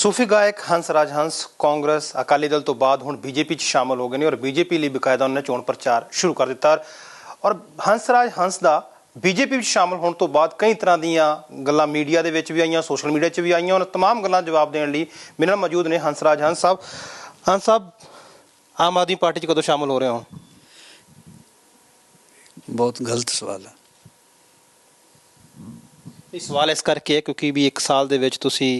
ਸੂਫੀ ਗਾਇਕ ਹੰਸ ਰਾਜ ਹੰਸ ਕਾਂਗਰਸ ਅਕਾਲੀ ਦਲ ਤੋਂ ਬਾਅਦ ਹੁਣ ਬੀਜੇਪੀ 'ਚ ਸ਼ਾਮਲ ਹੋ ਗਏ ਨੇ ਔਰ ਬੀਜੇਪੀ ਲਈ ਬਕਾਇਦਾ ਉਹਨਾਂ ਨੇ ਚੋਣ ਪ੍ਰਚਾਰ ਸ਼ੁਰੂ ਕਰ ਦਿੱਤਾ। ਔਰ ਹੰਸ ਰਾਜ ਹੰਸ ਦਾ ਬੀਜੇਪੀ ਵਿੱਚ ਸ਼ਾਮਲ ਹੋਣ ਤੋਂ ਬਾਅਦ ਕਈ ਤਰ੍ਹਾਂ ਦੀਆਂ ਗੱਲਾਂ ਮੀਡੀਆ ਦੇ ਵਿੱਚ ਵੀ ਆਈਆਂ ਸੋਸ਼ਲ ਮੀਡੀਆ 'ਚ ਵੀ ਆਈਆਂ ਉਹਨਾਂ ਤਮਾਮ ਗੱਲਾਂ ਜਵਾਬ ਦੇਣ ਲਈ ਮੇਰੇ ਨਾਲ ਮੌਜੂਦ ਨੇ ਹੰਸ ਰਾਜ ਹੰਸ ਸਾਹਿਬ। ਹੰਸ ਸਾਹਿਬ ਆਮ ਆਦਮੀ ਪਾਰਟੀ 'ਚ ਕਦੋਂ ਸ਼ਾਮਲ ਹੋ ਰਹੇ ਹੋ? ਬਹੁਤ ਗਲਤ ਸਵਾਲ ਹੈ। ਇਹ ਸਵਾਲ ਇਸ ਕਰਕੇ ਹੈ ਕਿਉਂਕਿ ਵੀ 1 ਸਾਲ ਦੇ ਵਿੱਚ ਤੁਸੀਂ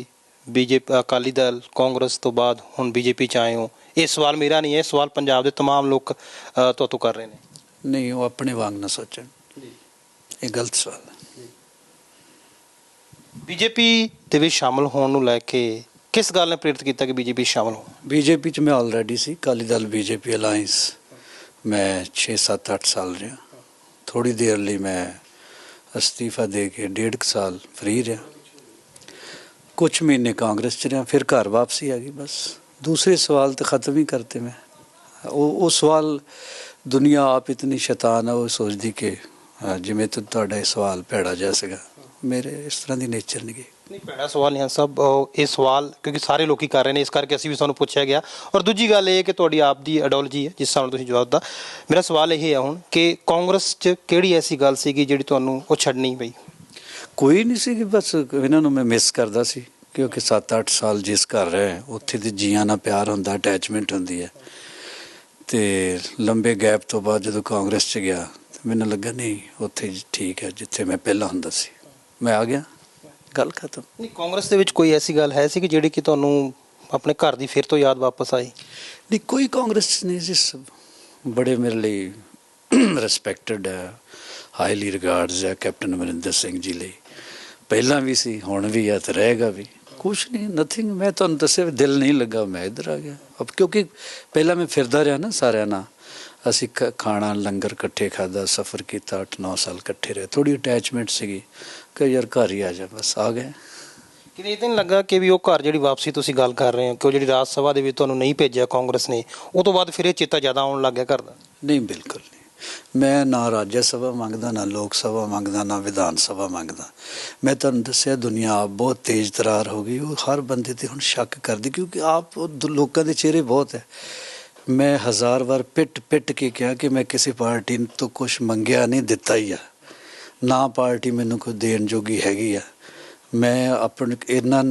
ਬੀਜੇਪੀ ਅਕਾਲੀ ਦਲ ਕਾਂਗਰਸ ਤੋਂ ਬਾਅਦ ਹੁਣ ਬੀਜੇਪੀ ਚ ਆਏ ਹੋ ਇਹ ਸਵਾਲ ਮੇਰਾ ਨਹੀਂ ਹੈ ਇਹ ਸਵਾਲ ਪੰਜਾਬ ਦੇ तमाम ਲੋਕ ਅ, ਤੋਂ ਤੋਂ ਕਰ ਰਹੇ ਨੇ ਨਹੀਂ ਉਹ ਆਪਣੇ ਵਾਂਗ ਨਾ ਸੋਚਣ ਇਹ ਗਲਤ ਸਵਾਲ ਹੈ ਬੀਜੇਪੀ ਦੇ ਵਿੱਚ ਸ਼ਾਮਲ ਹੋਣ ਨੂੰ ਲੈ ਕੇ ਕਿਸ ਗੱਲ ਨੇ ਪ੍ਰੇਰਿਤ ਕੀਤਾ ਕਿ ਬੀਜੇਪੀ ਸ਼ਾਮਲ ਹੋ ਬੀਜੇਪੀ ਚ ਮੈਂ ਆਲਰੇਡੀ ਸੀ ਕਾਲੀ ਦਲ ਬੀਜੇਪੀ ਅਲਾਈਅੰਸ ਮੈਂ 6 7 8 ਸਾਲ ਰਿਹਾ ਥੋੜੀ ਦੇਰ ਲਈ ਮੈਂ ਅਸਤੀਫਾ ਦੇ ਕੇ ਡੇਢ ਕੁ ਸਾਲ ਫ੍ਰੀ ਰਿਹਾ ਕੁਝ ਮਹੀਨੇ ਕਾਂਗਰਸ ਚ ਰਿਹਾ ਫਿਰ ਘਰ ਵਾਪਸੀ ਆ ਗਈ ਬਸ। ਦੂਸਰੇ ਸਵਾਲ ਤਾਂ ਖਤਮ ਹੀ ਕਰਤੇ ਮੈਂ। ਉਹ ਉਹ ਸਵਾਲ ਦੁਨੀਆ ਆਪ ਇਤਨੀ ਸ਼ੈਤਾਨ ਹੈ ਉਹ ਸੋਚਦੀ ਕਿ ਜਿਵੇਂ ਤੁ- ਤੁਹਾਡਾ ਇਹ ਸਵਾਲ ਭੈੜਾ ਜਾ ਸੀਗਾ। ਮੇਰੇ ਇਸ ਤਰ੍ਹਾਂ ਦੀ ਨੇਚਰ ਨਹੀਂ ਨਹੀਂ ਪਹਿਲਾ ਸਵਾਲ ਨਹੀਂ ਸਭ ਇਹ ਸਵਾਲ ਕਿਉਂਕਿ ਸਾਰੇ ਲੋਕੀ ਕਰ ਰਹੇ ਨੇ ਇਸ ਕਰਕੇ ਅਸੀਂ ਵੀ ਤੁਹਾਨੂੰ ਪੁੱਛਿਆ ਗਿਆ। ਔਰ ਦੂਜੀ ਗੱਲ ਇਹ ਹੈ ਕਿ ਤੁਹਾਡੀ ਆਪ ਦੀ ਆਈਡੀਓਲੋਜੀ ਹੈ ਜਿਸ ਨਾਲ ਤੁਸੀਂ ਜਵਾਬ ਦਿੱਤਾ। ਮੇਰਾ ਸਵਾਲ ਇਹ ਹੈ ਹੁਣ ਕਿ ਕਾਂਗਰਸ 'ਚ ਕਿਹੜੀ ਐਸੀ ਗੱਲ ਸੀਗੀ ਜਿਹੜੀ ਤੁਹਾਨੂੰ ਉਹ ਛੱਡਣੀ ਪਈ? ਕੋਈ ਨਹੀਂ ਸੀ ਕਿ ਬਸ ਇਹਨਾਂ ਨੂੰ ਮੈਂ ਮਿਸ ਕਰਦਾ ਸੀ। ਕਿਉਂਕਿ 7-8 ਸਾਲ ਜਿਸ ਘਰ ਰਹੇ ਉੱਥੇ ਤੇ ਜੀਆਂ ਨਾਲ ਪਿਆਰ ਹੁੰਦਾ ਅਟੈਚਮੈਂਟ ਹੁੰਦੀ ਹੈ। ਤੇ ਲੰਬੇ ਗੈਪ ਤੋਂ ਬਾਅਦ ਜਦੋਂ ਕਾਂਗਰਸ ਚ ਗਿਆ ਮੈਨੂੰ ਲੱਗਾ ਨਹੀਂ ਉੱਥੇ ਠੀਕ ਹੈ ਜਿੱਥੇ ਮੈਂ ਪਹਿਲਾਂ ਹੁੰਦਾ ਸੀ। ਮੈਂ ਆ ਗਿਆ। ਗੱਲ ਖਤਮ। ਨਹੀਂ ਕਾਂਗਰਸ ਦੇ ਵਿੱਚ ਕੋਈ ਐਸੀ ਗੱਲ ਹੈ ਸੀ ਕਿ ਜਿਹੜੀ ਕਿ ਤੁਹਾਨੂੰ ਆਪਣੇ ਘਰ ਦੀ ਫਿਰ ਤੋਂ ਯਾਦ ਵਾਪਸ ਆਈ? ਨਹੀਂ ਕੋਈ ਕਾਂਗਰਸ ਨਹੀਂ ਸੀ ਸਭ। ਬੜੇ ਮੇਰੇ ਲਈ ਰਿਸਪੈਕਟਡ ਹੈ ਹਾਈਲੀ ਰਿਗਾਰਡਸ ਹੈ ਕੈਪਟਨ ਅਮਰਿੰਦਰ ਸਿੰਘ ਜੀ ਲਈ। ਪਹਿਲਾਂ ਵੀ ਸੀ ਹੁਣ ਵੀ ਹੈ ਤੇ ਰਹੇਗਾ ਵੀ। ਕੁਛ ਨਹੀਂ ਨਥਿੰਗ ਮੈਂ ਤੁਹਾਨੂੰ ਦੱਸਿਆ ਦਿਲ ਨਹੀਂ ਲੱਗਾ ਮੈਂ ਇੱਧਰ ਆ ਗਿਆ। ਅਬ ਕਿਉਂਕਿ ਪਹਿਲਾਂ ਮੈਂ ਫਿਰਦਾ ਰਿਹਾ ਨਾ ਸਾਰਿਆਂ ਨਾਲ। ਅਸੀਂ ਖਾਣਾ ਲੰਗਰ ਇਕੱਠੇ ਖਾਦਾ ਸਫ਼ਰ ਕੀਤਾ 8-9 ਸਾਲ ਇਕੱਠੇ ਰਹੇ। ਥੋੜੀ ਅਟੈਚਮੈਂਟ ਸੀਗੀ। ਕਿ ਯਾਰ ਘਰ ਹੀ ਆ ਜਾ ਬਸ ਆ ਗਏ ਕਿਤੇ ਇਹ ਤਾਂ ਨਹੀਂ ਲੱਗਾ ਕਿ ਵੀ ਉਹ ਘਰ ਜਿਹੜੀ ਵਾਪਸੀ ਤੁਸੀਂ ਗੱਲ ਕਰ ਰਹੇ ਹੋ? ਕਿ ਉਹ ਜਿਹੜੀ ਰਾਜ ਸਭਾ ਦੇ ਵਿੱਚ ਤੁਹਾਨੂੰ ਨਹੀਂ ਭੇਜਿਆ ਕਾਂਗਰਸ ਨੇ ਉਹ ਤੋਂ ਬਾਅਦ ਫਿਰ ਇਹ ਚੇਤਾ ਜ਼ਿਆਦਾ ਆਉਣ ਲੱਗ ਗਿਆ ਘਰ ਦਾ? ਨਹੀਂ ਬਿਲਕੁਲ ਨਹੀਂ। ਮੈਂ ਨਾ ਰਾਜ ਸਭਾ ਮੰਗਦਾ, ਨਾ ਲੋਕ ਸਭਾ ਮੰਗਦਾ, ਨਾ ਵਿਧਾਨ ਸਭਾ ਮੰਗਦਾ। ਮੈਂ ਤੁਹਾਨੂੰ ਦੱਸਿਆ, ਦੁਨੀਆ ਆਪ ਬਹੁਤ ਤੇਜ਼ ਤਰਾਰ ਹੋ ਗਈ। ਉਹ ਹਰ ਬੰਦੇ ਤੇ ਹੁਣ ਸ਼ੱਕ ਕਰਦੀ, ਕਿਉਂਕਿ ਆਪ ਉਹ ਦ- ਲੋਕਾਂ ਦੇ ਚਿਹਰੇ ਬਹੁਤ ਹੈ। ਮੈਂ ਹਜ਼ਾਰ ਵਾਰ ਪਿੱਟ ਪਿੱਟ ਕੇ ਕਿਹਾ ਕਿ ਮੈਂ ਕਿਸੇ ਪਾਰਟੀ ਤੋਂ ਕੁਝ ਮੰਗਿਆ ਨਹੀਂ, ਦਿੱਤਾ ਹੀ ਆ। ਨਾ ਪਾਰਟੀ ਮੈਨੂੰ ਕੋਈ ਦੇਣ ਜੋਗੀ ਹੈਗੀ ਆ। ਮੈਂ ਆਪਣੇ, ਇਹਨਾਂ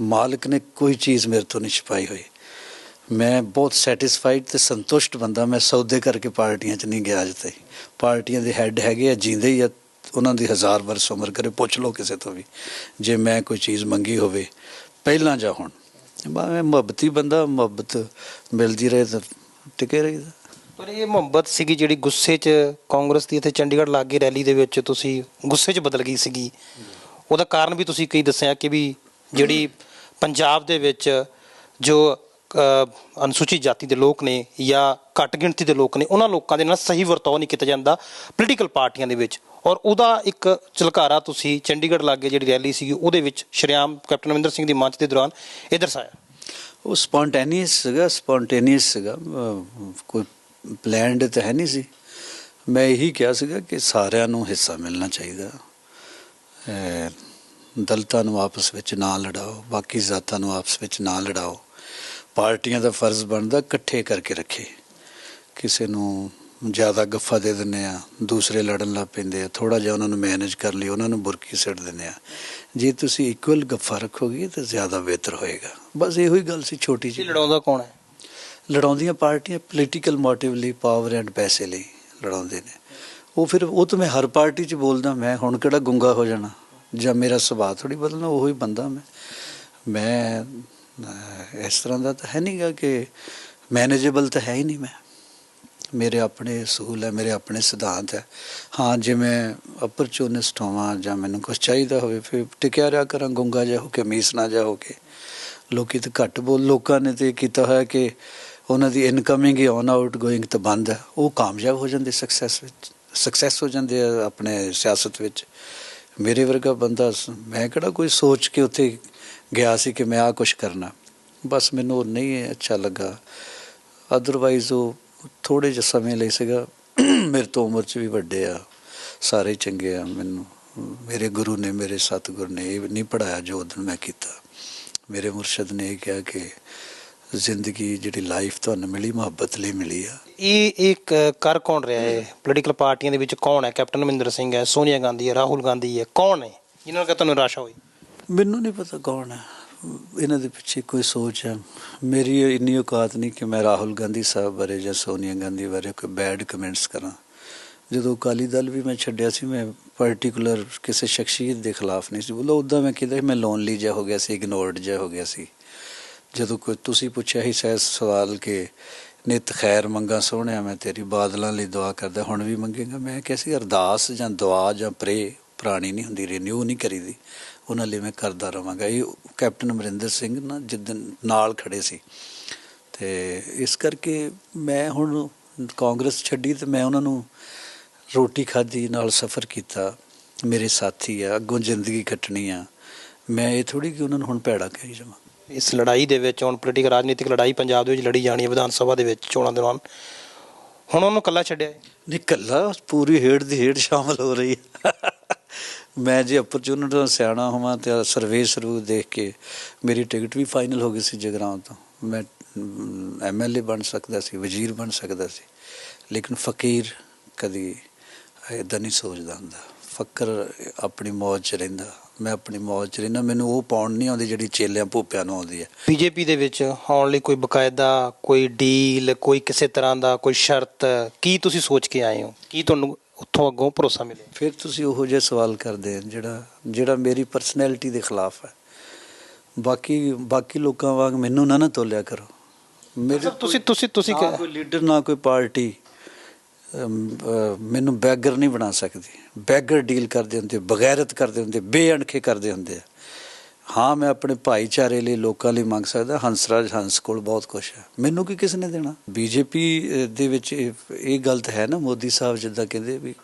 ਮਾਲਕ ਨੇ ਕੋਈ ਚੀਜ਼ ਮੇਰੇ ਤੋਂ ਨਹੀਂ ਛਪਾਈ ਹੋਈ। ਮੈਂ ਬਹੁਤ ਸੈਟੀਸਫਾਈਡ ਤੇ ਸੰਤੁਸ਼ਟ ਬੰਦਾ, ਮੈਂ ਸੌਦੇ ਕਰਕੇ ਪਾਰਟੀਆਂ 'ਚ ਨਹੀਂ ਗਿਆ ਅਜੇ ਤਾਈਂ ਪਾਰਟੀਆਂ ਦੇ ਹੈੱਡ ਹੈਗੇ ਆ ਜਿੰਦੇ ਹੀ ਆ, ਉਹਨਾਂ ਦੀ ਹਜ਼ਾਰ ਵਰਸ ਉਮਰ ਕਰੇ, ਪੁੱਛ ਲਓ ਕਿਸੇ ਤੋਂ ਵੀ, ਜੇ ਮੈਂ ਕੋਈ ਚੀਜ਼ ਮੰਗੀ ਹੋਵੇ, ਪਹਿਲਾਂ ਜਾਂ ਹੁਣ। ਮੈਂ ਮੁਹੱਬਤੀ ਬੰਦਾ, ਮੁਹੱਬਤ ਮਿਲਦੀ ਰਹੇ ਤਾਂ ਟਿਕੇ ਰਹੀਦਾ। ਪਰ ਇਹ ਮੁਹੱਬਤ ਸੀਗੀ ਜਿਹੜੀ ਗੁੱਸੇ 'ਚ ਕਾਂਗਰਸ ਦੀ ਇੱਥੇ ਚੰਡੀਗੜ੍ਹ ਲਾਗੇ ਰੈਲੀ ਦੇ ਵਿੱਚ ਤੁਸੀਂ ਗੁੱਸੇ 'ਚ ਬਦਲ ਗਈ ਸੀਗੀ। ਉਹਦਾ ਕਾਰਨ ਵੀ ਤੁਸੀਂ ਕਈ ਦੱਸਿਆ ਕਿ ਵੀ ਜਿਹੜੀ ਪੰਜਾਬ ਦੇ ਵਿੱਚ ਜੋ ਅਨੁਸੂਚਿਤ ਜਾਤੀ ਦੇ ਲੋਕ ਨੇ ਜਾਂ ਘੱਟ ਗਿਣਤੀ ਦੇ ਲੋਕ ਨੇ, ਉਹਨਾਂ ਲੋਕਾਂ ਦੇ ਨਾਲ ਸਹੀ ਵਰਤਾਓ ਨਹੀਂ ਕੀਤਾ ਜਾਂਦਾ ਪੋਲੀਟੀਕਲ ਪਾਰਟੀਆਂ ਦੇ ਵਿੱਚ। ਔਰ ਉਹਦਾ ਇੱਕ ਝਲਕਾਰਾ ਤੁਸੀਂ ਚੰਡੀਗੜ੍ਹ ਲਾਗੇ ਜਿਹੜੀ ਰੈਲੀ ਸੀਗੀ, ਉਹਦੇ ਵਿੱਚ ਸ਼੍ਰੀਆਮ ਕੈਪਟਨ ਅਮਰਿੰਦਰ ਸਿੰਘ ਦੀ ਮੰਚ ਦੇ ਦੌਰਾਨ ਇਹ ਦਰਸਾਇਆ। ਉਹ ਸਪੌਂਟੇਨੀਅਸ ਸੀਗਾ ਸਪੌਂਟੇਨੀਅਸ ਸੀਗਾ। ਕੋਈ ਪਲਾਨਡ ਤਾਂ ਹੈ ਨਹੀਂ ਸੀ। ਮੈਂ ਇਹੀ ਕਿਹਾ ਸੀਗਾ ਕਿ ਸਾਰਿਆਂ ਨੂੰ ਹਿੱਸਾ ਮਿਲਣਾ ਚਾਹੀਦਾ। ਦਲਤਾਂ ਨੂੰ ਆਪਸ ਵਿੱਚ ਨਾ ਲੜਾਓ, ਬਾਕੀ ਜ਼ਾਤਾਂ ਨੂੰ ਆਪਸ ਵਿੱਚ ਨਾ ਲੜਾਓ। ਪਾਰਟੀਆਂ ਦਾ ਫਰਜ਼ ਬਣਦਾ ਇਕੱਠੇ ਕਰਕੇ ਰੱਖੇ। ਕਿਸੇ ਨੂੰ ਜ਼ਿਆਦਾ ਗੱਫਾ ਦੇ ਦਿੰਦੇ ਆ ਦੂਸਰੇ ਲੜਨ ਲੱਗ ਪੈਂਦੇ ਆ ਥੋੜਾ ਜਿਹਾ ਉਹਨਾਂ ਨੂੰ ਮੈਨੇਜ ਕਰ ਲਈ ਉਹਨਾਂ ਨੂੰ ਬੁਰਕੀ ਸਿੱਟ ਦਿੰਦੇ ਆ। ਜੇ ਤੁਸੀਂ ਇਕੁਅਲ ਗੱਫਾ ਰੱਖੋਗੇ ਤਾਂ ਜ਼ਿਆਦਾ ਬਿਹਤਰ ਹੋਏਗਾ। ਬਸ ਇਹੋ ਹੀ ਗੱਲ ਸੀ ਛੋਟੀ ਜਿਹੀ। ਲੜਾਉਂਦਾ ਕੌਣ ਹੈ? ਲੜਾਉਂਦੀਆਂ ਪਾਰਟੀਆਂ ਪੋਲੀਟੀਕਲ ਮੋਟਿਵ ਲਈ ਪਾਵਰ ਐਂਡ ਪੈਸੇ ਲਈ ਲੜਾਉਂਦੇ ਨੇ। ਉਹ ਫਿਰ ਉਹ ਤਾਂ ਮੈਂ ਹਰ ਪਾਰਟੀ 'ਚ ਬੋਲਦਾ ਮੈਂ ਹੁਣ ਕਿਹੜਾ ਗੁੰਗਾ ਹੋ ਜਾਣਾ? ਜਾਂ ਮੇਰਾ ਸੁਭਾਅ ਥੋੜੀ ਬਦਲਣਾ ਉਹੋ ਹੀ ਬੰਦਾ ਮੈਂ। ਮੈਂ ਇਸ ਤਰ੍ਹਾਂ ਦਾ ਤਾਂ ਹੈ ਨਹੀਂਗਾ ਕਿ ਮੈਨੇਜੇਬਲ ਤਾਂ ਹੈ ਹੀ ਨਹੀਂ ਮੈਂ। ਮੇਰੇ ਆਪਣੇ ਅਸੂਲ ਹੈ, ਮੇਰੇ ਆਪਣੇ ਸਿਧਾਂਤ ਹੈ। ਹਾਂ, ਜੇ ਮੈਂ ਅਪਰਚੂਨਿਸਟ ਹੋਵਾਂ ਜਾਂ ਮੈਨੂੰ ਕੁਝ ਚਾਹੀਦਾ ਹੋਵੇ, ਫਿਰ ਟਿਕਿਆ ਰਿਹਾ ਕਰਾਂ, ਗੁੰਗਾ ਜਿਹਾ ਹੋ ਕੇ, ਮੀਸ ਨਾ ਜਾ ਹੋ ਕੇ। ਲੋਕੀ ਤਾਂ ਘੱਟ ਬੋਲ, ਲੋਕਾਂ ਨੇ ਤੇ ਇਹ ਕੀਤਾ ਹੋਇਆ ਕਿ ਉਹਨਾਂ ਦੀ ਇਨਕਮਿੰਗ ਹੀ ਔਨ ਆਊਟ ਗੋਇੰਗ ਤਾਂ ਬੰਦ ਹੈ। ਉਹ ਕਾਮਯਾਬ ਹੋ ਜਾਂਦੇ ਸਕਸੈਸ ਵਿੱਚ ਸਕਸੈਸ ਹੋ ਜਾਂਦੇ ਆ ਆਪਣੇ ਸਿਆਸਤ ਵਿੱਚ। ਮੇਰੇ ਵਰਗਾ ਬੰਦਾ ਮੈਂ ਕਿਹੜਾ ਕੋਈ ਸੋਚ ਕੇ ਉੱਥੇ ਗਿਆ ਸੀ ਕਿ ਮੈਂ ਆ ਕੁਝ ਕਰਨਾ। ਬਸ ਮੈਨੂੰ ਉਹ ਨਹੀਂ ਅੱਛਾ ਲੱਗਾ। ਅਦਰਵਾਈਜ਼ ਉਹ ਥੋੜੇ ਜਿਹੇ ਸਮੇਂ ਲਈ ਸੀਗਾ। ਮੇਰੇ ਤੋਂ ਉਮਰ 'ਚ ਵੀ ਵੱਡੇ ਆ। ਸਾਰੇ ਚੰਗੇ ਆ ਮੈਨੂੰ। ਮੇਰੇ ਗੁਰੂ ਨੇ, ਮੇਰੇ ਸਤਿਗੁਰ ਨੇ ਇਹ ਨਹੀਂ ਪੜਾਇਆ ਜੋ ਉਦੋਂ ਮੈਂ ਕੀਤਾ। ਮੇਰੇ ਮੁਰਸ਼ਿਦ ਨੇ ਇਹ ਕਿਹਾ ਕਿ ਜ਼ਿੰਦਗੀ ਜਿਹੜੀ ਲਾਈਫ ਤੁਹਾਨੂੰ ਮਿਲੀ ਮੁਹੱਬਤ ਲਈ ਮਿਲੀ ਆ। ਇਹ ਇੱਕ ਕਰ ਕੌਣ ਰਿਹਾ ਹੈ? ਪੋਲੀਟੀਕਲ ਪਾਰਟੀਆਂ ਦੇ ਵਿੱਚ ਕੌਣ ਹੈ? ਕੈਪਟਨ ਅਮਰਿੰਦਰ ਸਿੰਘ ਹੈ ਸੋਨੀਆ ਗਾਂਧੀ ਹੈ ਰਾਹੁਲ ਗਾਂਧੀ ਹੈ ਕੌਣ ਹੈ? ਜਿਨ੍ਹਾਂ ਨਾਲ ਤੁਹਾਨੂੰ ਨਿਰਾਸ਼ਾ ਹੋਈ ਮੈਨੂੰ ਨਹੀਂ ਪਤਾ ਕੌਣ ਹੈ। ਇਹਨਾਂ ਦੇ ਪਿੱਛੇ ਕੋਈ ਸੋਚ ਹੈ। ਮੇਰੀ ਇੰਨੀ ਔਕਾਤ ਨਹੀਂ ਕਿ ਮੈਂ ਰਾਹੁਲ ਗਾਂਧੀ ਸਾਹਿਬ ਬਾਰੇ ਜਾਂ ਸੋਨੀਆ ਗਾਂਧੀ ਬਾਰੇ ਕੋਈ ਬੈਡ ਕਮੈਂਟਸ ਕਰਾਂ। ਜਦੋਂ ਅਕਾਲੀ ਦਲ ਵੀ ਮੈਂ ਛੱਡਿਆ ਸੀ ਮੈਂ ਪਾਰਟਿਕੂਲਰ ਕਿਸੇ ਸ਼ਖਸੀਅਤ ਦੇ ਖਿਲਾਫ ਨਹੀਂ ਸੀ। ਬੋਲਾ ਉਦਾਂ ਮੈਂ ਕਿਹਾ ਮੈਂ ਲੋਨਲੀ ਜਿਹਾ ਹੋ ਗਿਆ ਸੀ ਇਗਨੋਰਡ ਜਿਹਾ ਹੋ ਗਿਆ ਸੀ। ਜਦੋਂ ਕੋਈ ਤੁਸੀਂ ਪੁੱਛਿਆ ਹੀ ਸਹਿਜ ਸਵਾਲ ਕਿ ਨਿਤ ਖੈਰ ਮੰਗਾ ਸੋਹਣਿਆ, ਮੈਂ ਤੇਰੀ ਬਾਦਲਾਂ ਲਈ ਦੁਆ ਕਰਦਾ, ਹੁਣ ਵੀ ਮੰਗੇਗਾ? ਮੈਂ ਕਿਹਾ ਸੀ, ਅਰਦਾਸ ਜਾਂ ਦੁਆ ਜਾਂ ਪ੍ਰੇ ਪੁਰਾਣੀ ਨਹੀਂ ਹੁੰਦੀ ਰੀਨਿਊ ਨਹੀਂ ਕਰੀਦੀ, ਉਹਨਾਂ ਲਈ ਮੈਂ ਕਰਦਾ ਰਵਾਂਗਾ। ਇਹ ਕੈਪਟਨ ਅਮਰਿੰਦਰ ਸਿੰਘ ਨਾ ਜਿੱਦਨ ਨਾਲ ਖੜੇ ਸੀ। ਤੇ ਇਸ ਕਰਕੇ ਮੈਂ ਹੁਣ ਕਾਂਗਰਸ ਛੱਡੀ ਤੇ ਮੈਂ ਉਹਨਾਂ ਨੂੰ ਰੋਟੀ ਖਾਧੀ, ਨਾਲ ਸਫ਼ਰ ਕੀਤਾ। ਮੇਰੇ ਸਾਥੀ ਆ, ਅੱਗੋਂ ਜ਼ਿੰਦਗੀ ਕੱਟਣੀ ਆ। ਮੈਂ ਇਹ ਥੋੜੀ ਕਿ ਉਹਨਾਂ ਨੂੰ ਹੁਣ ਭੈੜਾ ਕਹੀ ਜਾਵਾਂ। ਇਸ ਲੜਾਈ ਦੇ ਵਿੱਚ, ਹੁਣ ਪੋਲੀਟੀਕਲ ਰਾਜਨੀਤਿਕ ਲੜਾਈ ਪੰਜਾਬ ਦੇ ਵਿੱਚ ਲੜੀ ਜਾਣੀ ਹੈ, ਵਿਧਾਨ ਸਭਾ ਦੇ ਵਿੱਚ ਚੋਣਾਂ ਦੌਰਾਨ। ਹੁਣ ਉਹਨੂੰ ਇਕੱਲਾ ਛੱਡਿਆ ਹੈ? ਨਿਕੱਲਾ ਪੂਰੀ ਹੇਡ ਦੀ ਹੇਡ ਸ਼ਾਮਲ ਹੋ ਰਹੀ ਹੈ। ਮੈਂ ਜੇ ਅਪਰਚੂਨਿਟੀ ਸਿਆਣਾ ਹੋਵਾਂ ਤੇ ਸਰਵੇ ਸਰਵੂ ਦੇਖ ਕੇ ਮੇਰੀ ਟਿਕਟ ਵੀ ਫਾਈਨਲ ਹੋ ਗਈ ਸੀ ਜਗਰਾਉਂ ਤੋਂ। ਮੈਂ ਐਮਐਲਏ ਬਣ ਸਕਦਾ ਸੀ, ਵਜ਼ੀਰ ਬਣ ਸਕਦਾ ਸੀ। ਲੇਕਿਨ ਫਕੀਰ ਕਦੀ ਇਦਾਂ ਨਹੀਂ ਸੋਚਦਾ ਹੁੰਦਾ। ਫਕਰ ਆਪਣੀ ਮੌਜ 'ਚ ਰਹਿੰਦਾ। ਮੈਂ ਆਪਣੀ ਮੌਜ 'ਚ ਰਹਿੰਦਾ ਮੈਨੂੰ ਉਹ ਪਾਉਣ ਨਹੀਂ ਆਉਂਦੀ ਜਿਹੜੀ ਚੇਲਿਆਂ ਭੂਪਿਆਂ ਨੂੰ ਆਉਂਦੀ ਹੈ। ਬੀਜੇਪੀ ਦੇ ਵਿੱਚ ਆਉਣ ਲਈ ਕੋਈ ਬਕਾਇਦਾ ਕੋਈ ਡੀਲ ਕੋਈ ਕਿਸੇ ਤਰ੍ਹਾਂ ਦਾ ਕੋਈ ਸ਼ਰਤ ਕੀ ਤੁਸੀਂ ਸੋਚ ਕੇ ਆਏ ਹੋ? ਕੀ ਤੁਹਾਨੂੰ ਉੱਥੋਂ ਅੱਗੋਂ ਭਰੋਸਾ ਮਿਲਿਆ? ਫਿਰ ਤੁਸੀਂ ਉਹੋ ਜਿਹਾ ਸਵਾਲ ਕਰਦੇ ਹੋ ਜਿਹੜਾ ਜਿਹੜਾ ਮੇਰੀ ਪਰਸਨੈਲਿਟੀ ਦੇ ਖਿਲਾਫ ਹੈ। ਬਾਕੀ ਬਾਕੀ ਲੋਕਾਂ ਵਾਂਗ ਮੈਨੂੰ ਨਾ ਨਾ ਤੋਲਿਆ ਕਰੋ। ਮੇਰੇ ਤੁਸੀਂ ਤੁਸੀਂ ਤੁਸੀਂ ਕੋਈ ਲੀਡਰ ਨਾ ਕੋਈ ਪਾਰਟੀ ਮੈਨੂੰ ਬੈਗਰ ਨਹੀਂ ਬਣਾ ਸਕਦੀ। ਬੈਗਰ ਡੀਲ ਕਰਦੇ ਹੁੰਦੇ, ਬਗੈਰਤ ਕਰਦੇ ਹੁੰਦੇ, ਬੇਅਣਖੇ ਕਰਦੇ ਹੁੰਦੇ ਆ। ਹਾਂ, ਮੈਂ ਆਪਣੇ ਭਾਈਚਾਰੇ ਲਈ, ਲੋਕਾਂ ਲਈ ਮੰਗ ਸਕਦਾ। ਹੰਸਰਾਜ ਹੰਸ ਕੋਲ ਬਹੁਤ ਕੁਝ ਹੈ। ਮੈਨੂੰ ਕੀ ਕਿਸ ਨੇ ਦੇਣਾ? ਬੀਜੇਪੀ ਦੇ ਵਿੱਚ ਇਹ ਗਲਤ ਹੈ ਨਾ ਮੋਦੀ ਸਾਹਿਬ ਜਿੱਦਾਂ ਕਹਿੰਦੇ ਵੀ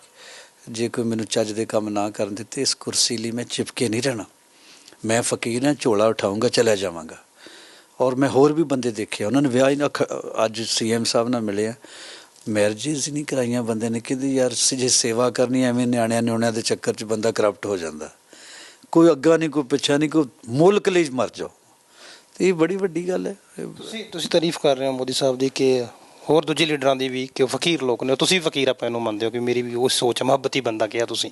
ਜੇ ਕੋਈ ਮੈਨੂੰ ਚੱਜ ਦੇ ਕੰਮ ਨਾ ਕਰਨ ਦਿੱਤੇ, ਇਸ ਕੁਰਸੀ ਲਈ ਮੈਂ ਚਿਪਕੇ ਨਹੀਂ ਰਹਿਣਾ। ਮੈਂ ਫਕੀਰ ਹਾਂ, ਝੋਲਾ ਉਠਾਊਂਗਾ, ਚਲਾ ਜਾਵਾਂਗਾ। ਔਰ ਮੈਂ ਹੋਰ ਵੀ ਬੰਦੇ ਦੇਖੇ ਉਹਨਾਂ ਨੇ ਵਿਆਹ ਹੀ ਨਾ ਖ- ਅੱਜ ਸੀਐਮ ਸਾਹਿਬ ਨਾਲ ਮਿਲੇ ਆ। ਮੈਰਿਜਸ ਨਹੀਂ ਕਰਾਈਆਂ ਬੰਦੇ ਨੇ, ਕਹਿੰਦੇ ਯਾਰ ਜੇ ਸੇਵਾ ਕਰਨੀ ਐਵੇਂ ਨਿਆਣਿਆਂ ਨਿਆਣਿਆਂ ਦੇ ਚੱਕਰ 'ਚ ਬੰਦਾ ਕਰਪਟ ਹੋ ਜਾਂਦਾ। ਕੋਈ ਅੱਗਾ ਨਹੀਂ, ਕੋਈ ਪਿੱਛਾ ਨਹੀਂ, ਕੋਈ ਮੁਲਕ ਲਈ ਮਰ ਜਾਓ। ਤੇ ਇਹ ਬੜੀ ਵੱਡੀ ਗੱਲ ਹੈ। ਤੁਸੀਂ ਤੁਸੀਂ ਤਾਰੀਫ ਕਰ ਰਹੇ ਹੋ ਮੋਦੀ ਸਾਹਿਬ ਦੀ ਕਿ ਹੋਰ ਦੂਜੇ ਲੀਡਰਾਂ ਦੀ ਵੀ ਕਿ ਫਕੀਰ ਲੋਕ ਨੇ ਤੁਸੀਂ ਫਕੀਰ ਆਪਾਂ ਇਹਨੂੰ ਮੰਨਦੇ ਹੋ ਕਿ ਮੇਰੀ ਵੀ ਉਹ ਸੋਚ ਹੈ, ਮੁਹੱਬਤੀ ਬੰਦਾ ਕਿਹਾ ਤੁਸੀਂ।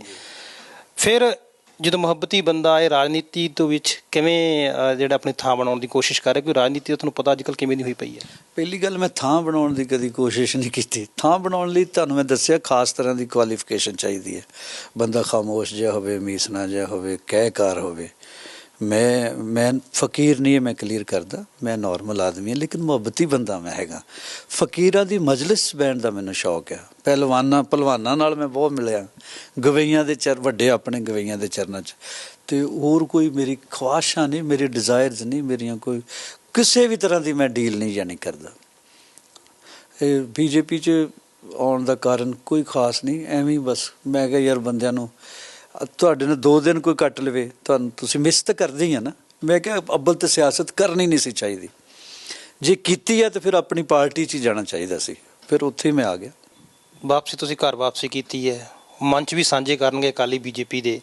ਫਿਰ ਜਦੋਂ ਮੁਹੱਬਤੀ ਬੰਦਾ ਇਹ ਰਾਜਨੀਤੀ ਤੋਂ ਵਿੱਚ ਕਿਵੇਂ ਜਿਹੜਾ ਆਪਣੀ ਥਾਂ ਬਣਾਉਣ ਦੀ ਕੋਸ਼ਿਸ਼ ਕਰ ਰਿਹਾ, ਕੋਈ ਰਾਜਨੀਤੀ ਤੁਹਾਨੂੰ ਪਤਾ ਅੱਜਕੱਲ ਕਿਵੇਂ ਦੀ ਹੋਈ ਪਈ ਹੈ? ਪਹਿਲੀ ਗੱਲ ਮੈਂ ਥਾਂ ਬਣਾਉਣ ਦੀ ਕਦੀ ਕੋਸ਼ਿਸ਼ ਨਹੀਂ ਕੀਤੀ। ਥਾਂ ਬਣਾਉਣ ਲਈ ਤੁਹਾਨੂੰ ਮੈਂ ਦੱਸਿਆ ਖਾਸ ਤਰ੍ਹਾਂ ਦੀ ਕੁਆਲੀਫਿਕੇਸ਼ਨ ਚਾਹੀਦੀ ਹੈ। ਬੰਦਾ ਖਾਮੋਸ਼ ਜਿਹਾ ਹੋਵੇ ਮੀਸਣਾ ਜਿਹਾ ਹੋਵੇ, ਕਹਿਕਾਰ ਹੋਵੇ। ਮੈਂ ਮੈਂ ਫਕੀਰ ਨਹੀਂ ਹੈ ਮੈਂ ਕਲੀਅਰ ਕਰਦਾ। ਮੈਂ ਨਾਰਮਲ ਆਦਮੀ ਹਾਂ, ਲੇਕਿਨ ਮੁਹੱਬਤੀ ਬੰਦਾ ਮੈਂ ਹੈਗਾ। ਫਕੀਰਾਂ ਦੀ ਮਜਲਿਸ 'ਚ ਬਹਿਣ ਦਾ ਮੈਨੂੰ ਸ਼ੌਕ ਹੈ ਪਹਿਲਵਾਨਾਂ ਪਹਿਲਵਾਨਾਂ ਨਾਲ ਮੈਂ ਬਹੁਤ ਮਿਲਿਆ। ਗਵਈਆਂ ਦੇ ਚਰ, ਵੱਡੇ ਆਪਣੇ ਗਵਈਆਂ ਦੇ ਚਰਨਾਂ 'ਚ। ਤੇ ਹੋਰ ਕੋਈ ਮੇਰੀ ਖੁਆਇਸ਼ਾਂ ਨਹੀਂ, ਮੇਰੀ ਡਿਜ਼ਾਇਰਸ ਨਹੀਂ, ਮੇਰੀਆਂ ਕੋਈ, ਕਿਸੇ ਵੀ ਤਰ੍ਹਾਂ ਦੀ ਮੈਂ ਡੀਲ ਨਹੀਂ ਜਾਣੀ ਕਰਦਾ। ਇਹ ਬੀਜੇਪੀ 'ਚ ਆਉਣ ਦਾ ਕਾਰਨ ਕੋਈ ਖਾਸ ਨਹੀਂ, ਐਵੇਂ ਬਸ। ਮੈਂ ਕਿਹਾ ਯਾਰ ਬੰਦਿਆਂ ਨੂੰ ਤੁਹਾਡੇ ਨਾਲ ਦੋ ਦਿਨ ਕੋਈ ਕੱਟ ਲਵੇ, ਤੁਹਾਨੂੰ ਤੁਸੀਂ ਮਿਸ ਤਾਂ ਕਰਦੇ ਹੀ ਆ ਨਾ। ਮੈਂ ਕਿਹਾ, ਅੱਬਲ ਤੇ ਸਿਆਸਤ ਕਰਨੀ ਨਹੀਂ ਸੀ ਚਾਹੀਦੀ। ਜੇ ਕੀਤੀ ਹੈ ਤਾਂ ਫਿਰ ਆਪਣੀ ਪਾਰਟੀ 'ਚ ਹੀ ਜਾਣਾ ਚਾਹੀਦਾ ਸੀ। ਫਿਰ ਉੱਥੇ ਹੀ ਮੈਂ ਆ ਗਿਆ। ਵਾਪਸੀ ਤੁਸੀਂ ਘਰ ਵਾਪਸੀ ਕੀਤੀ ਹੈ। ਮੰਚ ਵੀ ਸਾਂਝੇ ਕਰਨਗੇ ਅਕਾਲੀ ਬੀਜੇਪੀ ਦੇ।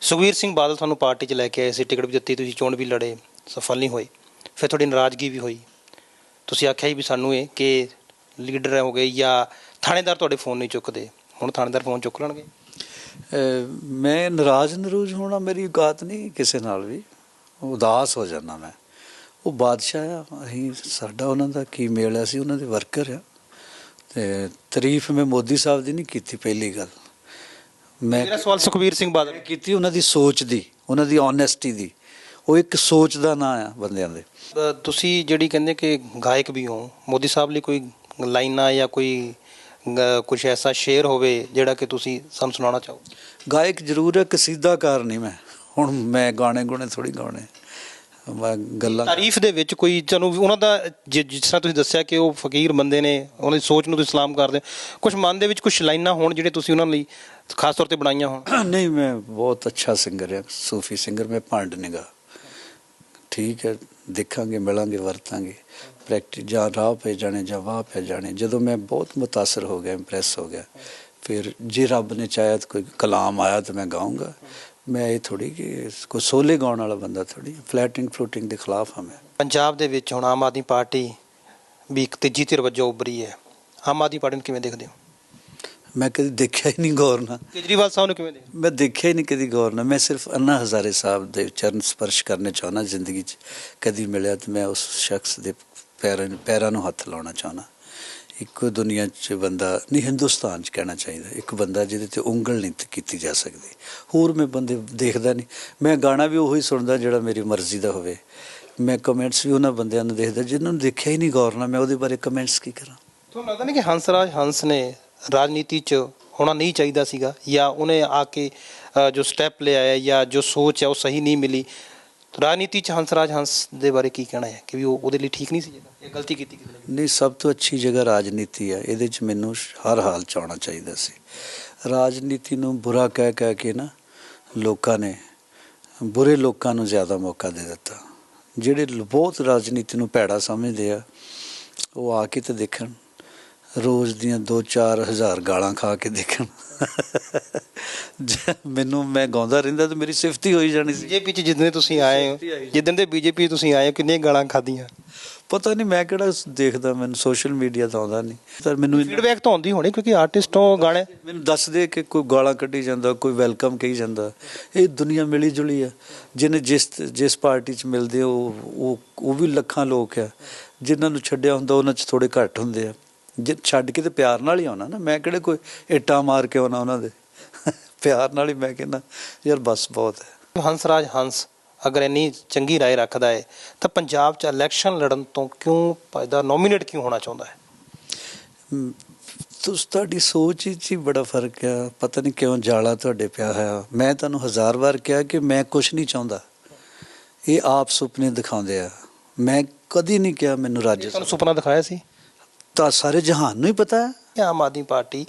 ਸੁਖਵੀਰ ਸਿੰਘ ਬਾਦਲ ਤੁਹਾਨੂੰ ਪਾਰਟੀ 'ਚ ਲੈ ਕੇ ਆਏ ਸੀ। ਟਿਕਟ ਵੀ ਦਿੱਤੀ, ਤੁਸੀਂ ਚੋਣ ਵੀ ਲੜੇ, ਸਫਲ ਨਹੀਂ ਹੋਏ। ਫਿਰ ਤੁਹਾਡੀ ਨਾਰਾਜ਼ਗੀ ਵੀ ਹੋਈ। ਤੁਸੀਂ ਆਖਿਆ ਹੀ ਵੀ ਸਾਨੂੰ ਇਹ ਕਿ ਲੀਡਰ ਹੋ ਗਏ ਜਾਂ ਥਾਣੇਦਾਰ ਤੁਹਾਡੇ ਫੋਨ ਨਹੀਂ ਚੁੱਕਦੇ। ਹੁਣ ਥਾਣੇਦਾਰ ਫੋਨ ਚੁੱਕ ਲੈਣਗੇ। ਮੈਂ ਨਾਰਾਜ਼ ਨਰੂਜ਼ ਹੋਣਾ ਮੇਰੀ ਔਕਾਤ ਨਹੀਂ ਕਿਸੇ ਨਾਲ ਵੀ। ਉਦਾਸ ਹੋ ਜਾਣਾ ਮੈਂ। ਉਹ ਬਾਦਸ਼ਾਹ ਆ ਅਸੀਂ ਸਾਡਾ ਉਹਨਾਂ ਦਾ ਕੀ ਮੇਲ ਹੈ ਅਸੀਂ ਉਹਨਾਂ ਦੇ ਵਰਕਰ ਆ। ਤੇ ਤਾਰੀਫ ਮੈਂ ਮੋਦੀ ਸਾਹਿਬ ਦੀ ਨਹੀਂ ਕੀਤੀ ਪਹਿਲੀ ਗੱਲ। ਮੈਂ ਮੇਰਾ ਸਵਾਲ ਸੁਖਵੀਰ ਸਿੰਘ ਬਾਦਲ। ਮੈਂ ਕੀਤੀ ਉਹਨਾਂ ਦੀ ਸੋਚ ਦੀ ਉਹਨਾਂ ਦੀ ਓਨੈਸਟੀ ਦੀ। ਉਹ ਇੱਕ ਸੋਚ ਦਾ ਨਾਂ ਆ ਬੰਦਿਆਂ ਦੇ। ਤੁਸੀਂ ਜਿਹੜੀ ਕਹਿੰਦੇ ਕਿ ਗਾਇਕ ਵੀ ਹੋ ਮੋਦੀ ਸਾਹਿਬ ਲਈ ਕੋਈ ਲਾਈਨਾਂ ਜਾਂ ਕੋਈ ਕੁਝ ਐਸਾ ਸ਼ੇਰ ਹੋਵੇ ਜਿਹੜਾ ਕਿ ਤੁਸੀਂ ਸਾਨੂੰ ਸੁਣਾਉਣਾ ਚਾਹੋ? ਗਾਇਕ ਜ਼ਰੂਰ ਹੈ ਕਸੀਦਾਕਾਰ ਨਹੀਂ ਮੈਂ। ਹੁਣ ਮੈਂ ਗਾਣੇ ਗੁਣੇ ਥੋੜੀ ਗਾਉਣੇ। ਮੈਂ ਗੱਲਾਂ ਤਾਰੀਫ ਦੇ ਵਿੱਚ ਕੋਈ ਤੁਹਾਨੂੰ ਉਹਨਾਂ ਦਾ ਜਿਸ ਤਰ੍ਹਾਂ ਤੁਸੀਂ ਦੱਸਿਆ ਕਿ ਉਹ ਫਕੀਰ ਬੰਦੇ ਨੇ ਉਹਨਾਂ ਦੀ ਸੋਚ ਨੂੰ ਤੁਸੀਂ ਸਲਾਮ ਕਰਦੇ ਕੁਝ ਮਨ ਦੇ ਵਿੱਚ ਕੁਝ ਲਾਈਨਾਂ ਹੋਣ ਜਿਹੜੇ ਤੁਸੀਂ ਉਹਨਾਂ ਲਈ ਖਾਸ ਤੌਰ ਤੇ ਬਣਾਈਆਂ ਹੋਣ? ਨਹੀਂ ਮੈਂ ਬਹੁਤ ਅੱਛਾ ਸਿੰਗਰ ਹਾਂ ਸੂਫੀ ਸਿੰਗਰ ਮੈਂ ਭੰਡ ਨਿਗਾ। ਠੀਕ ਹੈ ਦੇਖਾਂਗੇ ਮਿਲਾਂਗੇ ਵਰਤਾਂਗੇ। ਪ੍ਰੈਕਟਿਸ ਜਾਂ ਰਾਹ ਪੈ ਜਾਣੇ ਜਾਂ ਵਾਹ ਪੈ ਜਾਣੇ ਜਦੋਂ ਮੈਂ ਬਹੁਤ ਮੁਤਾਸਰ ਹੋ ਗਿਆ ਇੰਪ੍ਰੈਸ ਹੋ ਗਿਆ ਫਿਰ ਜੇ ਰੱਬ ਨੇ ਚਾਹਿਆ ਤਾਂ ਕੋਈ ਕਲਾਮ ਆਇਆ ਤਾਂ ਮੈਂ ਗਾਉਂਗਾ ਮੈਂ ਇਹ ਥੋੜੀ ਕਿ ਕੋਈ ਸੋਲੇ ਗਾਉਣ ਵਾਲਾ ਬੰਦਾ ਥੋੜੀ ਫਲੈਟਿੰਗ ਫਲੂਟਿੰਗ ਦੇ ਖਿਲਾਫ ਹਾਂ ਮੈਂ। ਪੰਜਾਬ ਦੇ ਵਿੱਚ ਹੁਣ ਆਮ ਆਦਮੀ ਪਾਰਟੀ ਵੀ ਇੱਕ ਤੀਜੀ ਧਿਰ ਵਜੋਂ ਉੱਭਰੀ ਹੈ। ਆਮ ਆਦਮੀ ਪਾਰਟੀ ਨੂੰ ਕਿਵੇਂ ਦੇਖਦੇ ਹੋ? ਮੈਂ ਕਦੀ ਦੇਖਿਆ ਹੀ ਨਹੀਂ ਗੌਰ ਨਾਲ। ਕੇਜਰੀਵਾਲ ਸਾਹਿਬ ਨੂੰ ਕਿਵੇਂ ਦੇਖਦੇ ਮੈਂ ਦੇਖਿਆ ਹੀ ਨਹੀਂ ਕਦੀ ਗੌਰ ਨਾਲ। ਮੈਂ ਸਿਰਫ ਅੰਨਾ ਹਜ਼ਾਰੇ ਸਾਹਿਬ ਦੇ ਚਰਨ ਸਪਰਸ਼ ਕਰਨੇ ਚਾਹੁੰਦਾ ਜ਼ਿੰਦਗੀ 'ਚ। ਕਦੀ ਮਿਲਿਆ ਤੇ ਮੈਂ ਉਸ ਸ਼ਖਸ ਦੇ ਪੈਰਾਂ ਪੈਰਾਂ ਨੂੰ ਹੱਥ ਲਾਉਣਾ ਚਾਹੁੰਦਾ। ਇੱਕੋ ਦੁਨੀਆ 'ਚ ਬੰਦਾ, ਨਹੀਂ, ਹਿੰਦੁਸਤਾਨ 'ਚ ਕਹਿਣਾ ਚਾਹੀਦਾ, ਇੱਕ ਬੰਦਾ ਜਿਹਦੇ ਤੇ ਉਂਗਲ ਨਹੀਂ ਕੀਤੀ ਜਾ ਸਕਦੀ। ਹੋਰ ਮੈਂ ਬੰਦੇ ਦੇਖਦਾ ਨਹੀਂ। ਮੈਂ ਗਾਣਾ ਵੀ ਉਹੀ ਸੁਣਦਾ ਜਿਹੜਾ ਮੇਰੀ ਮਰਜ਼ੀ ਦਾ ਹੋਵੇ। ਮੈਂ ਕਮੈਂਟਸ ਵੀ ਉਹਨਾਂ ਬੰਦਿਆਂ ਨੂੰ ਦੇਖਦਾ ਜਿਨ੍ਹਾਂ ਨੂੰ ਦੇਖਿਆ ਹੀ ਨਹੀਂ ਗੌਰ ਨਾਲ, ਮੈਂ ਉਹਦੇ ਬਾਰੇ ਕਮੈਂਟਸ ਕੀ ਕਰਾਂ? ਤੁਹਾਨੂੰ ਲੱਗਦਾ ਨਹੀਂ ਕਿ ਹੰਸਰਾਜ ਹੰਸ ਨੇ ਰਾਜਨੀਤੀ 'ਚ ਹੋਣਾ ਨਹੀਂ ਚਾਹੀਦਾ ਸੀਗਾ? ਜਾਂ ਉਹਨੇ ਆ ਕੇ ਜੋ ਸਟੈਪ ਲਿਆ ਹੈ ਜਾਂ ਜੋ ਸੋਚ ਹੈ ਉਹ ਸਹੀ ਨਹੀਂ ਮਿਲੀ? ਰਾਜਨੀਤੀ 'ਚ ਹੰਸਰਾਜ ਹੰਸ ਦੇ ਬਾਰੇ ਕੀ ਕਹਿਣਾ ਹੈ? ਕਿ ਵੀ ਉਹ ਉਹਦੇ ਲਈ ਠੀਕ ਨਹੀਂ ਸੀ ਜਗ੍ਹਾ ਇਹ ਗਲਤੀ ਕੀਤੀ ਕਿਸੇ ਨੇ? ਨਹੀਂ, ਸਭ ਤੋਂ ਅੱਛੀ ਜਗ੍ਹਾ ਰਾਜਨੀਤੀ ਹੈ। ਇਹਦੇ 'ਚ ਮੈਨੂੰ ਹਰ ਹਾਲ 'ਚ ਆਉਣਾ ਚਾਹੀਦਾ ਸੀ। ਰਾਜਨੀਤੀ ਨੂੰ ਬੁਰਾ ਕਹਿ ਕਹਿ ਕੇ ਨਾ ਲੋਕਾਂ ਨੇ ਬੁਰੇ ਲੋਕਾਂ ਨੂੰ ਜ਼ਿਆਦਾ ਮੌਕਾ ਦੇ ਦਿੱਤਾ। ਜਿਹੜੇ ਬਹੁਤ ਰਾਜਨੀਤੀ ਨੂੰ ਭੈੜਾ ਸਮਝਦੇ ਆ, ਉਹ ਆ ਕੇ ਤੇ ਦੇਖਣ। ਰੋਜ਼ ਦੀਆਂ 2-4 ਹਜ਼ਾਰ ਗਾਲਾਂ ਖਾ ਕੇ ਦੇਖਣ। ਮੈਨੂੰ ਮੈਂ ਗਾਉਂਦਾ ਰਹਿੰਦਾ ਤੇ ਮੇਰੀ ਸਿਫਤੀ ਹੋਈ ਜਾਣੀ ਸੀ। ਬੀਜੇਪੀ 'ਚ ਜਿੱਦਣ ਦੇ ਤੁਸੀਂ ਆਏ ਹੋ ਜਿੱਦਣ ਦੇ ਬੀਜੇਪੀ ਤੁਸੀਂ ਆਏ ਹੋ ਕਿੰਨੀਆਂ ਗਾਲਾਂ ਖਾਧੀਆਂ? ਪਤਾ ਨਹੀਂ ਮੈਂ ਕਿਹੜਾ ਦੇਖਦਾ ਮੈਨੂੰ ਸੋਸ਼ਲ ਮੀਡੀਆ ਤਾਂ ਆਉਂਦਾ ਨਹੀਂ। ਪਰ ਮੈਨੂੰ ਫੀਡਬੈਕ ਤਾਂ ਆਉਂਦੀ ਹੋਣੀ ਕਿਉਂਕਿ ਆਰਟਿਸਟ ਹੋ ਗਾਣੇ ਮੈਨੂੰ ਦੱਸ ਦੇ ਕਿ ਕੋਈ ਗਾਲਾਂ ਕੱਢੀ ਜਾਂਦਾ ਕੋਈ ਵੈਲਕਮ ਕਹੀ ਜਾਂਦਾ। ਇਹ ਦੁਨੀਆ ਮਿਲੀ ਜੁਲੀ ਆ। ਜਿਹਨੇ ਜਿਸ ਜਿਸ ਪਾਰਟੀ 'ਚ ਮਿਲਦੇ ਉਹ ਉਹ ਵੀ ਲੱਖਾਂ ਲੋਕ ਆ। ਜਿਨ੍ਹਾਂ ਨੂੰ ਛੱਡਿਆ ਹੁੰਦਾ ਉਹਨਾਂ 'ਚ ਥੋੜੇ ਘੱਟ ਹੁੰਦੇ ਆ। ਛੱਡ ਕੇ ਤੇ ਪਿਆਰ ਨਾਲ ਹੀ ਆਉਣਾ ਨਾ ਮੈਂ ਕਿਹੜੇ ਕੋਈ ਇੱਟਾਂ ਮਾਰ ਕੇ ਆਉਣਾ ਉਹਨਾਂ ਦੇ? ਪਿਆਰ ਨਾਲ ਹੀ ਮੈਂ ਕਹਿੰਦਾ ਯਾਰ ਬਸ ਬਹੁਤ ਹੈ। ਹੰਸਰਾਜ ਹੰਸ ਅਗਰ ਇੰਨੀ ਚੰਗੀ ਰਾਏ ਰੱਖਦਾ ਹੈ ਤਾਂ ਪੰਜਾਬ 'ਚ ਇਲੈਕਸ਼ਨ ਲੜਨ ਤੋਂ ਕਿਉਂ ਫਾਇਦਾ ਨੋਮੀਨੇਟ ਕਿਉਂ ਹੋਣਾ ਚਾਹੁੰਦਾ ਹੈ? ਤੁਸ ਤੁਹਾਡੀ ਸੋਚ ਵਿੱਚ ਹੀ ਬੜਾ ਫ਼ਰਕ ਆ। ਪਤਾ ਨਹੀਂ ਕਿਉਂ ਜਾਲਾ ਤੁਹਾਡੇ ਪਿਆ ਹੋਇਆ। ਮੈਂ ਤੁਹਾਨੂੰ ਹਜ਼ਾਰ ਵਾਰ ਕਿਹਾ ਕਿ ਮੈਂ ਕੁਝ ਨਹੀਂ ਚਾਹੁੰਦਾ। ਇਹ ਆਪ ਸੁਪਨੇ ਦਿਖਾਉਂਦੇ ਆ। ਮੈਂ ਕਦੀ ਨਹੀਂ ਕਿਹਾ ਮੈਨੂੰ ਰਾਜ ਤੁਹਾਨੂੰ ਸੁਪਨਾ ਦਿਖਾਇਆ ਸੀ? ਤਾਂ ਸਾਰੇ ਜਹਾਨ ਨੂੰ ਹੀ ਪਤਾ ਹੈ। ਕਿ ਆਮ ਆਦਮੀ ਪਾਰਟੀ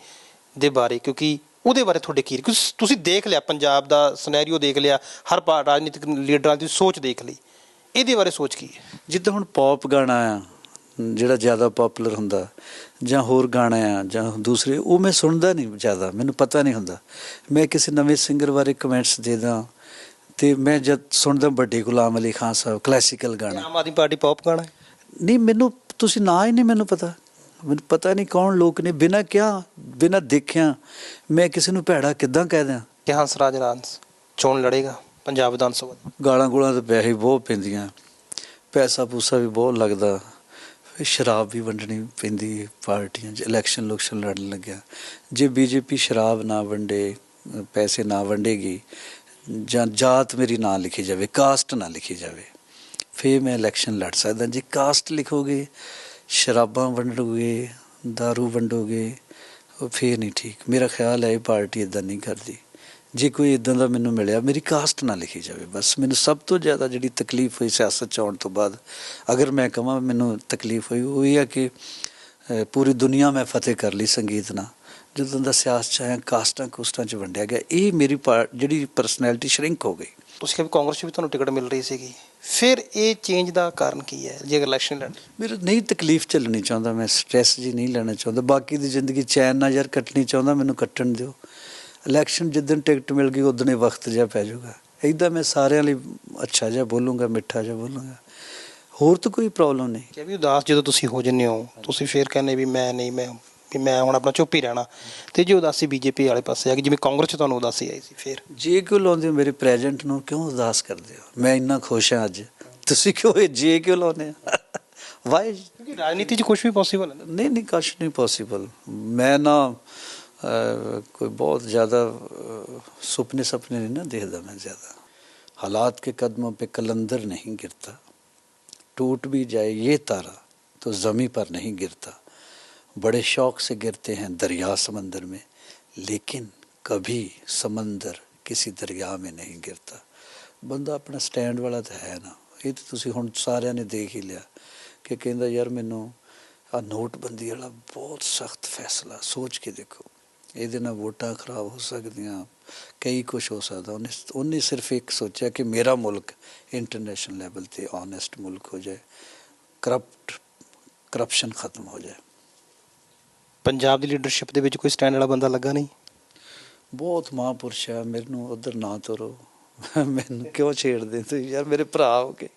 ਦੇ ਬਾਰੇ ਕਿਉਂਕਿ ਉਹਦੇ ਬਾਰੇ ਤੁਹਾਡੇ ਕੀ ਕਿਉਂਕਿ ਤੁਸੀਂ ਦੇਖ ਲਿਆ ਪੰਜਾਬ ਦਾ ਸਿਨੈਰੀਓ ਦੇਖ ਲਿਆ ਹਰ ਰਾਜਨੀਤਿਕ ਲੀਡਰਾਂ ਦੀ ਸੋਚ ਦੇਖ ਲਈ। ਇਹਦੇ ਬਾਰੇ ਸੋਚ ਕੀ ਹੈ? ਜਿੱਦਾਂ ਹੁਣ ਪੌਪ ਗਾਣਾ ਆ ਜਿਹੜਾ ਜ਼ਿਆਦਾ ਪਪੂਲਰ ਹੁੰਦਾ ਜਾਂ ਹੋਰ ਗਾਣਾ ਆ ਜਾਂ ਦੂਸਰੇ ਉਹ ਮੈਂ ਸੁਣਦਾ ਨਹੀਂ ਜ਼ਿਆਦਾ ਮੈਨੂੰ ਪਤਾ ਨਹੀਂ ਹੁੰਦਾ। ਮੈਂ ਕਿਸੇ ਨਵੇਂ ਸਿੰਗਰ ਬਾਰੇ ਕਮੈਂਟਸ ਦੇ ਦਾਂ ਤੇ ਮੈਂ ਜਦ ਸੁਣਦਾ ਵੱਡੇ ਗੁਲਾਮ ਅਲੀ ਖਾਨ ਸਾਹਿਬ ਕਲਾਸੀਕਲ ਗਾਣਾ। ਆਮ ਆਦਮੀ ਪਾਰਟੀ ਪੌਪ ਗਾਣਾ ਨਹੀਂ ਮੈਨੂੰ ਤੁਸੀਂ ਨਾ ਹੀ ਨਹੀਂ ਮੈਨੂੰ ਪਤਾ। ਮੈਨੂੰ ਪਤਾ ਨਹੀਂ ਕੌਣ ਲੋਕ ਨੇ ਬਿਨਾਂ ਕਿਹਾ ਬਿਨਾਂ ਦੇਖਿਆ ਮੈਂ ਕਿਸੇ ਨੂੰ ਭੈੜਾ ਕਿੱਦਾਂ ਕਹਿ ਦਿਆਂ? ਕਿ ਹੰਸਰਾਜ ਹੰਸ ਚੋਣ ਲੜੇਗਾ ਪੰਜਾਬ ਵਿਧਾਨ ਸਭਾ। ਗਾਲਾਂ ਗੋਲਾਂ ਤੇ ਪੈਸੇ ਬਹੁਤ ਪੈਂਦੀਆਂ ਪੈਸਾ ਪੂਸਾ ਵੀ ਬਹੁਤ ਲੱਗਦਾ ਫਿਰ ਸ਼ਰਾਬ ਵੀ ਵੰਡਣੀ ਪੈਂਦੀ ਪਾਰਟੀਆਂ 'ਚ ਇਲੈਕਸ਼ਨ ਲੁਕਸ਼ਨ ਲੜਨ ਲੱਗਿਆ। ਜੇ ਬੀਜੇਪੀ ਸ਼ਰਾਬ ਨਾ ਵੰਡੇ ਪੈਸੇ ਨਾ ਵੰਡੇਗੀ ਜਾਂ ਜਾਤ ਮੇਰੀ ਨਾ ਲਿਖੀ ਜਾਵੇ ਕਾਸਟ ਨਾ ਲਿਖੀ ਜਾਵੇ ਫੇਰ ਮੈਂ ਇਲੈਕਸ਼ਨ ਲੜ ਸਕਦਾ। ਜੇ ਕਾਸਟ ਲਿਖੋਗੇ ਸ਼ਰਾਬਾਂ ਵੰਡੋਗੇ ਦਾਰੂ ਵੰਡੋਗੇ, ਉਹ ਫੇਰ ਨਹੀਂ ਠੀਕ। ਮੇਰਾ ਖਿਆਲ ਹੈ ਇਹ ਪਾਰਟੀ ਇਦਾਂ ਨਹੀਂ ਕਰਦੀ। ਜੇ ਕੋਈ ਇਦਾਂ ਦਾ ਮੈਨੂੰ ਮਿਲਿਆ, ਮੇਰੀ ਕਾਸਟ ਨਾ ਲਿਖੀ ਜਾਵੇ ਬਸ। ਮੈਨੂੰ ਸਭ ਤੋਂ ਜ਼ਿਆਦਾ ਜਿਹੜੀ ਤਕਲੀਫ ਹੋਈ ਸਿਆਸਤ 'ਚ ਆਉਣ ਤੋਂ ਬਾਅਦ, ਅਗਰ ਮੈਂ ਕਹਾਂ ਮੈਨੂੰ ਤਕਲੀਫ ਹੋਈ, ਉਹ ਇਹ ਹੈ ਕਿ ਪੂਰੀ ਦੁਨੀਆ ਮੈਂ ਫਤਿਹ ਕਰ ਲਈ ਸੰਗੀਤ ਨਾਲ। ਜਦੋਂ ਦਾ ਸਿਆਸਤ 'ਚ ਆਇਆ, ਕਾਸਟਾਂ ਕੁਸਟਾਂ 'ਚ ਵੰਡਿਆ ਗਿਆ, ਇਹ ਮੇਰੀ ਪਾ- ਜਿਹੜੀ ਪਰਸਨੈਲਿਟੀ ਸ਼ਰਿੰਕ ਹੋ ਗਈ। ਤੁਸੀਂ ਕਿਹਾ ਵੀ ਕਾਂਗਰਸ 'ਚ ਵੀ ਤੁਹਾਨੂੰ ਟਿਕਟ ਮਿਲ ਰਹੀ ਸੀਗੀ। ਫਿਰ ਇਹ ਚੇਂਜ ਦਾ ਕਾਰਨ ਕੀ ਹੈ ਜੇ ਇਲੈਕਸ਼ਨ ਲੜਨ? ਮੇਰਾ ਨਹੀਂ ਤਕਲੀਫ ਝੱਲਣੀ ਚਾਹੁੰਦਾ ਮੈਂ ਸਟ੍ਰੈਸ ਜੀ ਨਹੀਂ ਲੈਣਾ ਚਾਹੁੰਦਾ। ਬਾਕੀ ਦੀ ਜ਼ਿੰਦਗੀ ਚੈਨ ਨਾਲ ਯਾਰ ਕੱਟਣੀ ਚਾਹੁੰਦਾ ਮੈਨੂੰ ਕੱਟਣ ਦਿਓ। ਇਲੈਕਸ਼ਨ ਜਿੱਦਣ ਟਿਕਟ ਮਿਲ ਗਈ ਉਦਣ ਹੀ ਵਕਤ ਜਿਹਾ ਪੈ ਜਾਊਗਾ। ਇਦਾਂ ਮੈਂ ਸਾਰਿਆਂ ਲਈ ਅੱਛਾ ਜਿਹਾ ਬੋਲੂੰਗਾ ਮਿੱਠਾ ਜਿਹਾ ਬੋਲੂੰਗਾ। ਹੋਰ ਤਾਂ ਕੋਈ ਪ੍ਰੋਬਲਮ ਨਹੀਂ। ਕਿ ਵੀ ਉਦਾਸ ਜਦੋਂ ਤੁਸੀਂ ਹੋ ਜੰਨੇ ਹੋ ਤੁਸੀਂ ਫੇਰ ਕਹਿੰਦੇ ਵੀ ਮੈਂ ਨਹੀਂ ਮੈਂ ਵੀ ਮੈਂ ਹੁਣ ਆਪਣਾ ਚੁੱਪ ਹੀ ਰਹਿਣਾ। ਤੇ ਜੇ ਉਦਾਸੀ ਬੀਜੇਪੀ ਵਾਲੇ ਪਾਸੇ ਆ ਗਈ ਜਿਵੇਂ ਕਾਂਗਰਸ ਚ ਤੁਹਾਨੂੰ ਉਦਾਸੀ ਆਈ ਸੀ ਫੇਰ? ਜੇ ਕਿਉਂ ਲਾਉਂਦੇ ਹੋ ਮੇਰੇ ਪ੍ਰੈਜ਼ੈਂਟ ਨੂੰ ਕਿਉਂ ਉਦਾਸ ਕਰਦੇ ਹੋ? ਮੈਂ ਇੰਨਾ ਖੁਸ਼ ਹਾਂ ਅੱਜ। ਤੁਸੀਂ ਕਿਉਂ ਇਹ ਜੇ ਕਿਉਂ ਲਾਉਂਦੇ ਹੋ? ਵਾਈ ਕਿਉਂਕਿ ਰਾਜਨੀਤੀ 'ਚ ਕੁਝ ਵੀ ਪੋਸੀਬਲ ਹੈ ਨਹੀਂ ਨਹੀਂ ਕੁਝ ਨਹੀਂ ਪੋਸੀਬਲ ਮੈਂ ਨਾ ਕੋਈ ਬਹੁਤ ਜ਼ਿਆਦਾ ਸੁਪਨੇ ਸੁਪਨੇ ਨਹੀਂ ਨਾ ਦੇਖਦਾ ਮੈਂ ਜ਼ਿਆਦਾ। ਹਾਲਾਤ ਕੇ कदमों पे ਕਲੰਦਰ ਨਹੀਂ गिरता टूट ਵੀ ਜਾਏ ये ਤਾਰਾ तो जमी ਪਰ ਨਹੀਂ गिरता बड़े शौक से गिरते हैं दरिया समंदर में लेकिन कभी समंदर किसी दरिया में नहीं गिरता ਬੰਦਾ ਆਪਣਾ ਸਟੈਂਡ ਵਾਲਾ ਤਾਂ ਹੈ ਨਾ ਇਹ ਤਾਂ ਤੁਸੀਂ ਹੁਣ ਸਾਰਿਆਂ ਨੇ ਦੇਖ ਹੀ ਲਿਆ ਕਿ ਕਹਿੰਦਾ ਯਾਰ ਮੈਨੂੰ ਆ ਨੋਟਬੰਦੀ ਵਾਲਾ ਬਹੁਤ ਸਖਤ ਫੈਸਲਾ ਸੋਚ ਕੇ ਦੇਖੋ ਇਹਦੇ ਨਾਲ ਵੋਟਾਂ ਖਰਾਬ ਹੋ ਸਕਦੀਆਂ ਕਈ ਕੁਝ ਹੋ ਸਕਦਾ ਉਹਨੇ ਉਹਨੇ ਸਿਰਫ ਇੱਕ ਸੋਚਿਆ ਕਿ ਮੇਰਾ ਮੁਲਕ ਇੰਟਰਨੈਸ਼ਨਲ ਲੈਵਲ ਤੇ ਓਨੈਸਟ ਮੁਲਕ ਹੋ ਜਾਏ ਕਰਪਟ ਕਰਪਸ਼ਨ ਖਤਮ ਹੋ ਜਾਏ ਪੰਜਾਬ ਦੀ ਲੀਡਰਸ਼ਿਪ ਦੇ ਵਿੱਚ ਕੋਈ ਸਟੈਂਡ ਵਾਲਾ ਬੰਦਾ ਲੱਗਾ ਨਹੀਂ? ਬਹੁਤ ਮਹਾਂਪੁਰਸ਼ ਹੈ, ਮੈਨੂੰ ਉਧਰ ਨਾ ਤੁਰੋ। ਮੈਨੂੰ ਕਿਉਂ ਛੇੜਦੇ ਤੁਸੀਂ ਯਾਰ, ਮੇਰੇ ਭਰਾ ਹੋ ਕੇ